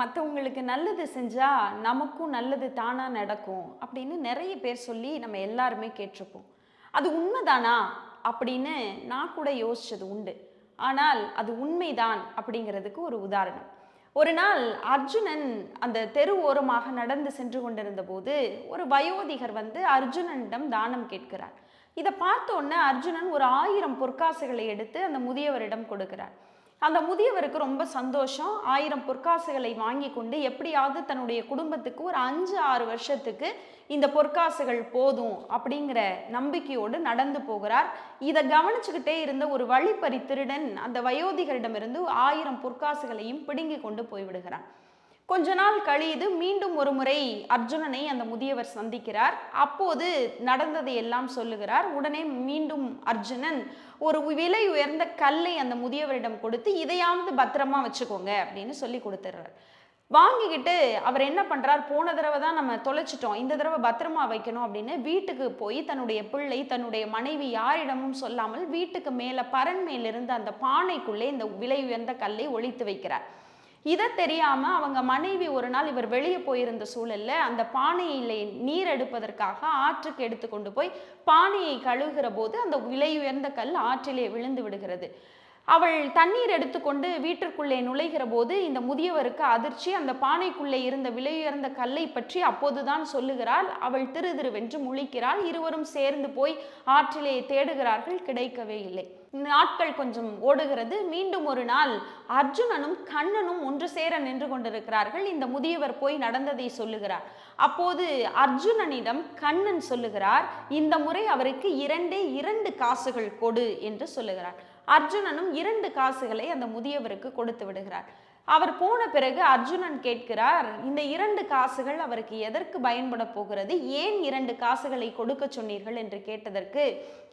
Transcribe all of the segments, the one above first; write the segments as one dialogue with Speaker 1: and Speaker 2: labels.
Speaker 1: மற்றவங்களுக்கு நல்லது செஞ்சால் நமக்கும் நல்லது தானாக நடக்கும் அப்படின்னு நிறைய பேர் சொல்லி நம்ம எல்லாருமே கேட்டிருப்போம். அது உண்மைதானா அப்படின்னு நான் கூட யோசிச்சது உண்டு. ஆனால் அது உண்மைதான் அப்படிங்கிறதுக்கு ஒரு உதாரணம். ஒரு நாள் அர்ஜுனன் அந்த தெரு ஓரமாக நடந்து சென்று கொண்டிருந்த போது ஒரு வயோதிகர் வந்து அர்ஜுனனிடம் தானம் கேட்கிறார். இதை பார்த்த உடனே அர்ஜுனன் ஒரு ஆயிரம் பொற்காசுகளை எடுத்து அந்த முதியவரிடம் கொடுக்கிறார். அந்த முதியவருக்கு ரொம்ப சந்தோஷம். ஆயிரம் பொற்காசுகளை வாங்கி கொண்டு எப்படியாவது தன்னுடைய குடும்பத்துக்கு ஒரு அஞ்சு ஆறு வருஷத்துக்கு இந்த பொற்காசுகள் போதும் அப்படிங்கிற நம்பிக்கையோடு நடந்து போகிறார். இதை கவனிச்சுக்கிட்டே இருந்த ஒரு வழிப்பறி திருடன் அந்த வயோதிகரிடமிருந்து ஆயிரம் பொற்காசுகளையும் பிடுங்கி கொண்டு போய்விடுகிறான். கொஞ்ச நாள் கழியுது மீண்டும் ஒரு முறை அர்ஜுனனை அந்த முதியவர் சந்திக்கிறார். அப்போது நடந்ததை எல்லாம் சொல்லுகிறார். உடனே மீண்டும் அர்ஜுனன் ஒரு விலை உயர்ந்த கல்லை அந்த முதியவரிடம் கொடுத்து இதையாவது பத்திரமா வச்சுக்கோங்க அப்படின்னு சொல்லி கொடுத்துட்றார். வாங்கிக்கிட்டு அவர் என்ன பண்ணுறார் போன தடவை தான் நம்ம தொலைச்சிட்டோம். இந்த தடவை பத்திரமா வைக்கணும் அப்படின்னு வீட்டுக்கு போய் தன்னுடைய பிள்ளை தன்னுடைய மனைவி யாரிடமும் சொல்லாமல் வீட்டுக்கு மேலே பரன் மேலிருந்து அந்த பானைக்குள்ளே இந்த விலை உயர்ந்த கல்லை ஒழித்து வைக்கிறார். இதை தெரியாமல் அவங்க மனைவி ஒரு நாள் இவர் வெளியே போயிருந்த சூழல்ல அந்த பானையில நீர் எடுப்பதற்காக ஆற்றுக்கு எடுத்து கொண்டு போய் பானையை கழுகுற போது அந்த விலை உயர்ந்த கல் ஆற்றிலே விழுந்து விடுகிறது. அவள் தண்ணீர் எடுத்துக்கொண்டு வீட்டிற்குள்ளே நுழைகிற போது இந்த முதியவருக்கு அதிர்ச்சி. அந்த பானைக்குள்ளே இருந்த விலையுயர்ந்த கல்லை பற்றி அப்போதுதான் சொல்லுகிறாள். அவள் திரு திருவென்று முழிக்கிறாள். இருவரும் சேர்ந்து போய் ஆற்றிலே தேடுகிறார்கள். கிடைக்கவே இல்லை. நாட்கள் கொஞ்சம் ஓடுகிறது. மீண்டும் ஒரு நாள் அர்ஜுனனும் கண்ணனும் ஒன்று சேர நின்று கொண்டிருக்கிறார்கள். இந்த முதியவர் போய் நடந்ததை சொல்லுகிறார். அப்போது அர்ஜுனனிடம் கண்ணன் சொல்லுகிறார் இந்த முறை அவருக்கு இரண்டே இரண்டு காசுகள் கொடு என்று சொல்லுகிறார். அர்ஜுனனும் இரண்டு காசுகளை அந்த முதியவருக்கு கொடுத்து விடுகிறார். அவர் போன பிறகு அர்ஜுனன் கேட்கிறார் இந்த இரண்டு காசுகள் அவருக்கு எதற்கு பயன்பட போகிறது? ஏன் இரண்டு காசுகளை கொடுக்க சொன்னீர்கள்? என்று கேட்டதற்கு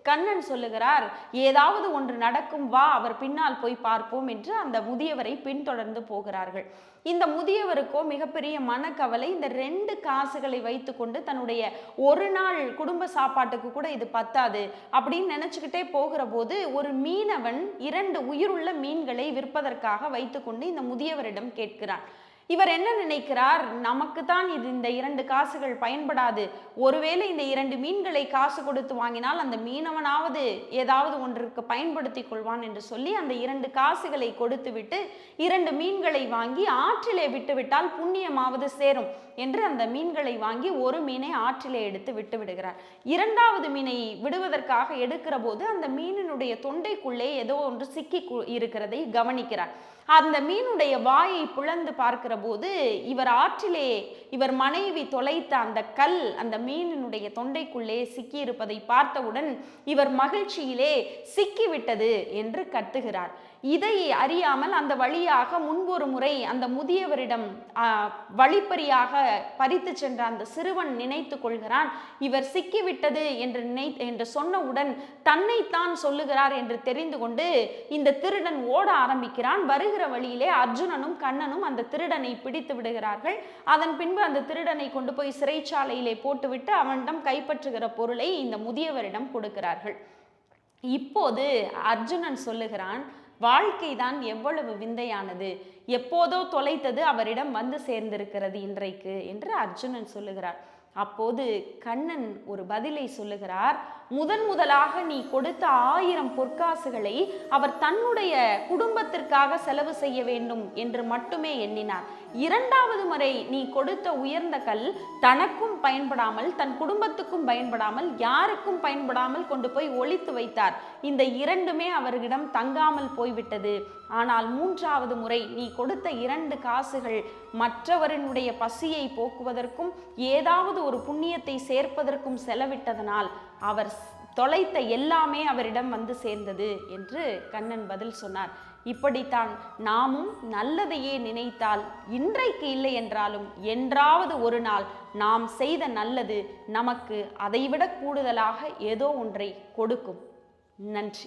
Speaker 1: கண்ணன் சொல்லுகிறார் ஏதாவது ஒன்று நடக்கும் வா அவர் பின்னால் போய் பார்ப்போம் என்று அந்த முதியவரை பின்தொடர்ந்து போகிறார்கள். இந்த முதியவருக்கோ மிகப்பெரிய மனக்கவலை இந்த ரெண்டு காசுகளை வைத்துக்கொண்டு தன்னுடைய ஒரு நாள் குடும்ப சாப்பாட்டுக்கு கூட இது பத்தாது அப்படின்னு நினைச்சுக்கிட்டே போகிற போது ஒரு மீனவன் இரண்டு உயிருள்ள மீன்களை விற்பதற்காக வைத்துக்கொண்டு இந்த முதியவரிடம் கேட்கிறான். இவர் என்ன நினைக்கிறார்? நமக்கு தான் இது இந்த இரண்டு காசுகள் பயன்படாது. ஒருவேளை இந்த இரண்டு மீன்களை காசு கொடுத்து வாங்கினால் அந்த மீனவனாவது ஏதாவது ஒன்றிற்கு பயன்படுத்தி கொள்வான் என்று சொல்லி அந்த இரண்டு காசுகளை கொடுத்து விட்டு இரண்டு மீன்களை வாங்கி ஆற்றிலே விட்டுவிட்டால் புண்ணியமாவது சேரும் என்று அந்த மீன்களை வாங்கி ஒரு மீனை ஆற்றிலே எடுத்து விட்டு விடுகிறார். இரண்டாவது மீனை விடுவதற்காக எடுக்கிற போது அந்த மீனினுடைய தொண்டைக்குள்ளே ஏதோ ஒன்று சிக்கி இருக்கிறதை கவனிக்கிறார். அந்த மீனுடைய வாயை புலந்து பார்க்கிற போது இவர் ஆற்றிலே இவர் மனைவி தொலைத்த அந்த கல் அந்த மீனினுடைய தொண்டைக்குள்ளே சிக்கியிருப்பதை பார்த்தவுடன் இவர் மகிழ்ச்சியிலே சிக்கிவிட்டது என்று கத்துகிறார். இதை அறியாமல் அந்த வழியாக முன்பொரு முறை அந்த முதியவரிடம் வழிப்பறியாக பறித்து சென்ற அந்த சிறுவன் நினைத்து கொள்கிறான் இவர் சிக்கிவிட்டது என்று நினை என்று சொன்னவுடன் தன்னைத்தான் சொல்லுகிறார் என்று தெரிந்து கொண்டு இந்த திருடன் ஓட ஆரம்பிக்கிறான். வருகிற வழியிலே அர்ஜுனனும் கண்ணனும் அந்த திருடனை பிடித்து விடுகிறார்கள். அதன் பின்பு அந்த திருடனை கொண்டு போய் சிறைச்சாலையிலே போட்டுவிட்டு அவனிடம் கைப்பற்றுகிற பொருளை இந்த முதியவரிடம் கொடுக்கிறார்கள். இப்போது அர்ஜுனன் சொல்லுகிறான் வாழ்க்கை தான் எவ்வளவு விந்தையானது? எப்போதோ தொலைத்தது அவரிடம் வந்து சேர்ந்திருக்கிறது இன்றைக்கு என்று அர்ஜுனன் சொல்லுகிறார். அப்போது கண்ணன் ஒரு பதிலை சொல்லுகிறார் முதன் முதலாக நீ கொடுத்த ஆயிரம் பொற்காசுகளை அவர் தன்னுடைய குடும்பத்திற்காக செலவு செய்ய வேண்டும் என்று மட்டுமே எண்ணினார். இரண்டாவது முறை நீ கொடுத்த உயர்ந்த கல் தனக்கும் பயன்படாமல் தன் குடும்பத்துக்கும் பயன்படாமல் யாருக்கும் பயன்படாமல் கொண்டு போய் ஒழித்து வைத்தார். இந்த இரண்டுமே அவர்களிடம் தங்காமல் போய்விட்டது. ஆனால் மூன்றாவது முறை நீ கொடுத்த இரண்டு காசுகள் மற்றவரினுடைய பசியை போக்குவதற்கும் ஏதாவது ஒரு புண்ணியத்தை சேர்ப்பதற்கும் செலவிட்டதனால் அவர் தொலைத்த எல்லாமே அவரிடம் வந்து சேர்ந்தது என்று கண்ணன் பதில் சொன்னார். இப்படித்தான் நாமும் நல்லதையே நினைத்தால் இன்றைக்கு இல்லை என்றாலும் என்றாவது ஒரு நாள் நாம் செய்த நல்லது நமக்கு அதைவிட கூடுதலாக ஏதோ ஒன்றை கொடுக்கும். நன்றி.